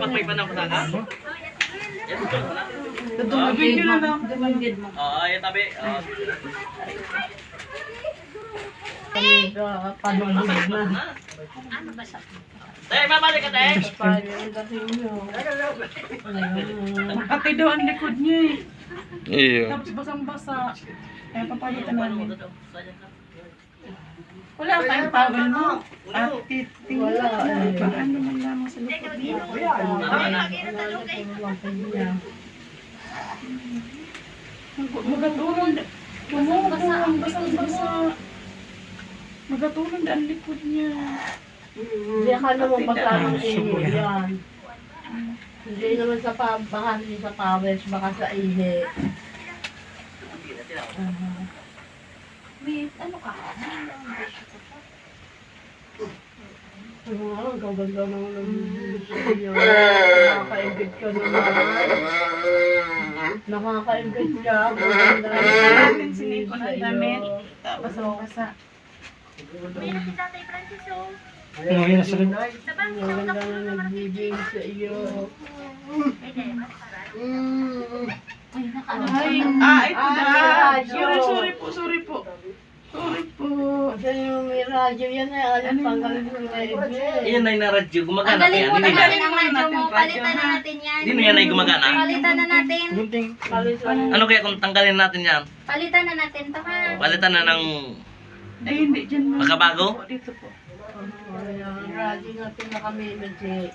Napagpay pa ng kutana? Yan, ito na. Video na lang. Oo, yan tabi. Oo. Panunod na. Tay, mabalik ka, tay. Makati daw ang likod niya eh. Iyo. Tapos basang-basa. Kaya papalitan namin. Wala tayong towel mo. At titing. Wala. Paano man lamang sa likod niya. Magatulong. Tumulong. Basang-basa. Magatulong ang likod niya. Hindi ka naman magkamang ihi yan. Hindi naman sa pa, baka hindi sa pawis, baka sa ihi. Wait, ano ka? Ano nga, ang gaganda ng nabibili sa iyo. Nakaka-ingit ka naman. Nakaka-ingit ka. Ang ganda ng Natin si nabibili Nico sa ng damit. Basang-basa. May na si Tatay Francis, oh. Na sila. Sa bangko, Ang ganda napuno ng naman ang nagbibigay sa iyo. Mm. Ay, naka Ay, ah, ito Ay, na. radyo. Sorry, sorry po, sorry po. Sorry po. Kasi yung may radyo yan eh, alam panggaling ng radio. Yan na yung na-radyo. Gumagana Tanggalin yan. mo Hindi na na. natin ang radyo mo. Palitan na natin yan. Hindi na yan ay gumagana. Palitan na natin. Palitan. Ano kaya kung tanggalin natin yan? Palitan na natin to ha. Palitan na ng... Ay, hindi dyan. ma'am. Makabago? Dito po. Radyo na pinakamimit eh.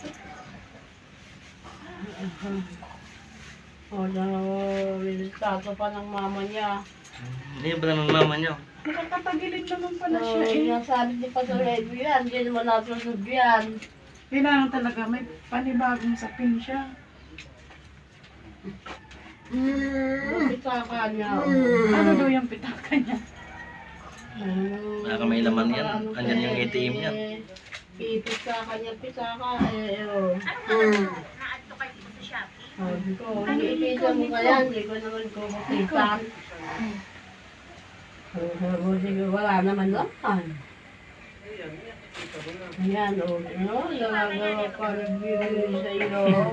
O, na, resultato pa ng mama niya. Hindi ba ng mama niyo? Nakakatagilid naman pala siya eh. nasabi niya pa sa radio yan, hindi naman nasunod yan. Kailangan talaga may panibagong sapin siya. Pitaka niya. Ano daw yung pitaka niya? Hmm. Baka may laman yan. Andyan yung ATM niya. Ipitaka niya, pitaka eh. oh. Dito hindi ipisa mo kaya, hindi ko naman ko, wala naman laman. Ayan, o, ano, nagagawa pa nagbibigay sa mo.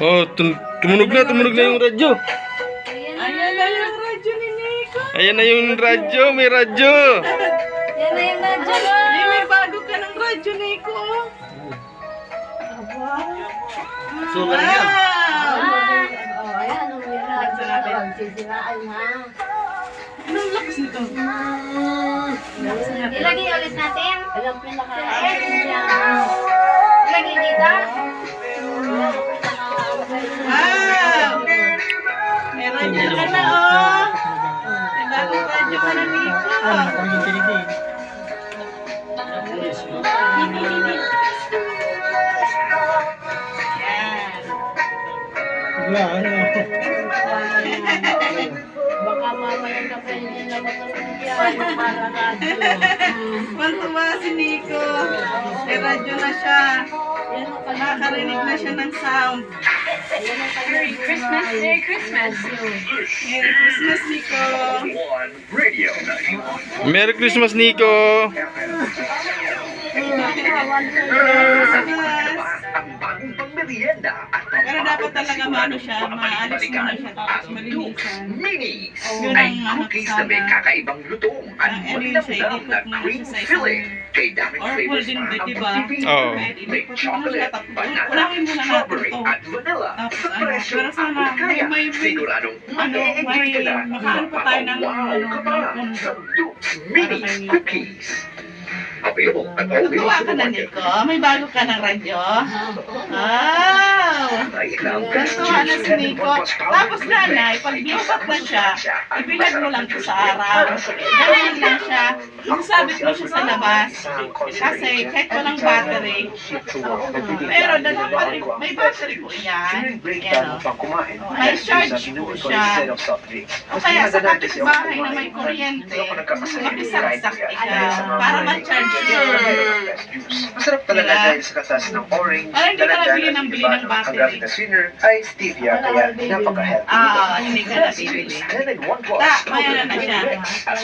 Oh, tum- tumunog na, tumunog na yung radyo. Ayan na. Ayan yung radyo ni Nico. Ayan na yung radyo, may radyo. Yan na yung radyo. Ay, may bago ka ng radyo, Nico. Sugar yan. Wow! Oh, ayan, sisiraan ha. Anong lakas nito? Ilagay ulit natin. Alam pinaka niya. Ilagay Baka mamaya ka pa hindi na matulungan. Para radyo. Mantuwa si Nico. May radyo na siya. Ang. Nakakarinig na siya ng sound. Merry Christmas. Merry Christmas. Merry Christmas, Nico. Merry Christmas, Nico. Pero dapat talaga maano siya, maalis mo na siya tapos malinisan. Minis Yun ay ang ano cookies na may kakaibang lutong at Ang ano muli yun siya, lang na cream siya sa isang filling. Kay daming Or flavors na ba, ang di ba? pagpipili. Oo. Kahit May chocolate, banana, strawberry to. at vanilla. Sa ano, presyo at may, kaya, siguradong ano, mag-e-enjoy ka na. makaano pa tayo ng, Wow ano, ka pa sa. Dukes Minis Cookies. At all the Natuwa ka na. Nico. May bago ka ng radyo. Wow! Natuwa na si Nico. Tapos nanay, pag binukat na siya, ibilad mo lang siya sa araw. Ganyan lang siya. Isabit mo siya sa labas. Kasi kahit walang battery, pero dala pa rin, may battery po yan. Yan o. May charge po siya. O kaya sa kapitbahay na may kuryente, makisaksak ka para ma-charge Masarap talaga Diba? dahil sa katas ng orange, Parang hindi ka nabili at ng bili ng ang battery. gamit na sweetener ay stevia kaya napaka-healthy. Ah, hindi ka nabibili. 10 and 1 plus. Ta, may ano na siya.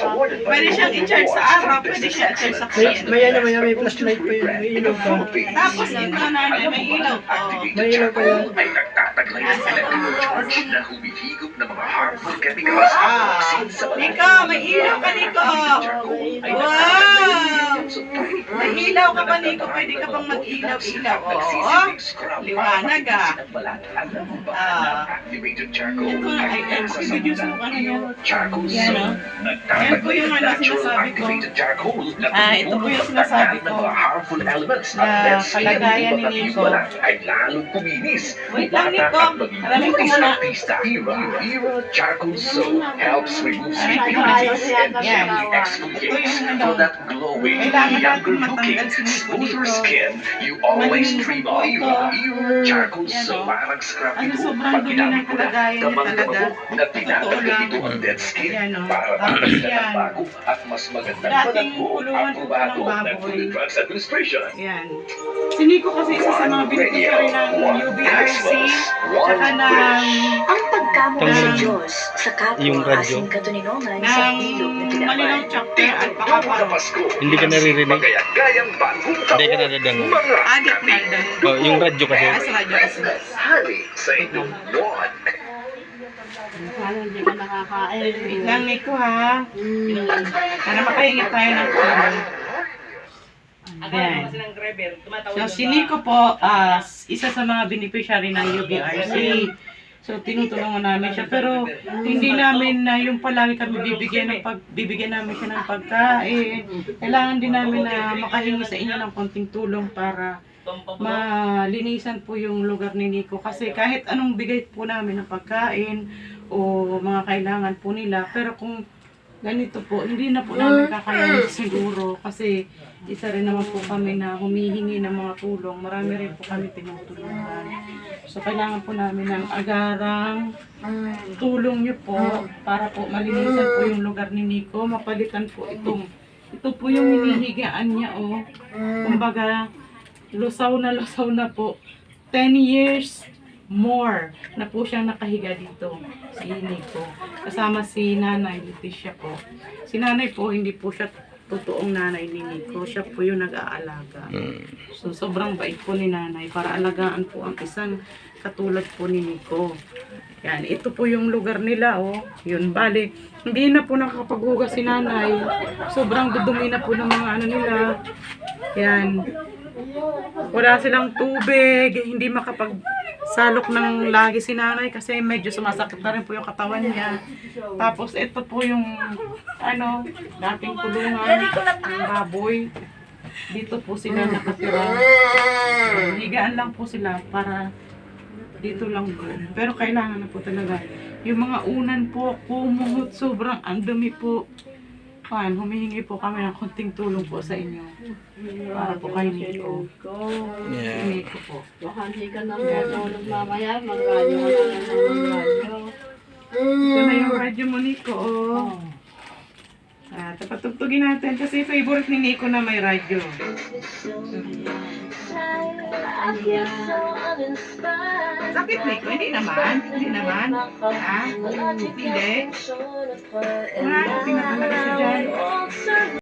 Awarded by Pwede siyang i-charge sa araw, pwede siya i-charge sa Excellence. kuryente. May ano, may, may flashlight pa yun. May ilaw pa. Tapos ito nanay, may ilaw to. May ilaw pa yan. ay nagtataglay ng electric charge na humihigop ng mga harmful chemicals at Ah, toxins sa Nico, may ilaw ka, Nico. Ilaw ka ba, Nico? Pwede ka pang mag-ilaw-ilaw. Oo. Liwanag, ah. Ah. Ito, ay, ay, introduce mo ka na yun. Charcoal Yan, oh. Yan po yung ano, sinasabi ko. Na Ah, ito po yung sinasabi ko. Na skin kalagayan ni Nico. ay lalong kuminis. Wait lang, Nico. Alamin ko. Era, Era Charcoal Soap helps remove sleeping disease and gently Ito exfoliates yung ano. for that glowing, Kailangan smoother skin. You always dream po of ito. Era, Era Charcoal oh. Parang scrap Ano, ito. sobrang Pag dumi ginamit ng mo na, talaga. mo na tinatanggal ito ang dead skin oh. para Tapos yan. ng bago at mas magandang kulungan ang po aprobado ng baboy. ng Food and Drugs Administration. Yan. Si Nico kasi isa sa mga beneficiary ng UBRC, tsaka ng, Ang pagkamo sa Diyos sa Yung kapwa asing katuninongan sa ng bilog na Malinaw tinaman. chapter at Bago na pakapa. Pasko. Hindi ka naririnig. Magayang-gayang bagong Hindi ka nadadang. Mga Adik na doon. Oh, yung radyo kasi. Ah, sa radyo kasi. hari sa inyong buwan. Sana hindi ka nakakain. Wait lang, Nico ha. Mm. Para makahingi tayo ng tulong. Ayan. So, si Nico po, ah, isa sa mga beneficiary ng UBRC. So, tinutulungan namin siya. Pero, hindi namin na yung palagi kami bibigyan ng pag, bibigyan namin siya ng pagkain. Kailangan din namin na makahingi sa inyo ng konting tulong para malinisan po yung lugar ni Nico. Kasi kahit anong bigay po namin ng pagkain o mga kailangan po nila. Pero kung ganito po, hindi na po namin kakayanin siguro. Kasi isa rin naman po kami na humihingi ng mga tulong. Marami rin po kami tinutulungan. So kailangan po namin ng agarang tulong niyo po para po malinisan po yung lugar ni Nico. Mapalitan po itong ito po yung hinihigaan niya oh. Kumbaga lusaw na lusaw na po. 10 years more na po siyang nakahiga dito si Nico. Kasama si Nanay Leticia po. Si Nanay po, hindi po siya totoong nanay ni Nico. Siya po yung nag-aalaga. So, sobrang bait po ni Nanay para alagaan po ang isang katulad po ni Nico. Yan, ito po yung lugar nila, oh. Yun, bali, hindi na po nakakapaghugas si Nanay. Sobrang dudumi na po ng mga ano nila. Yan. Wala silang tubig, hindi makapagsalok ng lagi si nanay kasi medyo sumasakit na rin po yung katawan niya. Tapos ito po yung ano, dating kulungan ng baboy. Dito po sila nakatira. Higaan lang po sila para dito lang po. Pero kailangan na po talaga. Yung mga unan po, kumuhot, sobrang ang dumi po. Pan, humihingi po kami ng konting tulong po sa inyo. Para po kay Nico. Yeah. Nico po. Baka hindi ka na matulog mamaya, mag-radyo ka na lang ng mag-radyo. Ito na yung radyo mo, Nico. Oh. Ah, tapatugtugin natin kasi favorite ni Nico na may radyo. Sakit, Nico? Hindi naman. Hindi naman. Ha? Hindi. Wala, tingnan talaga siya dyan.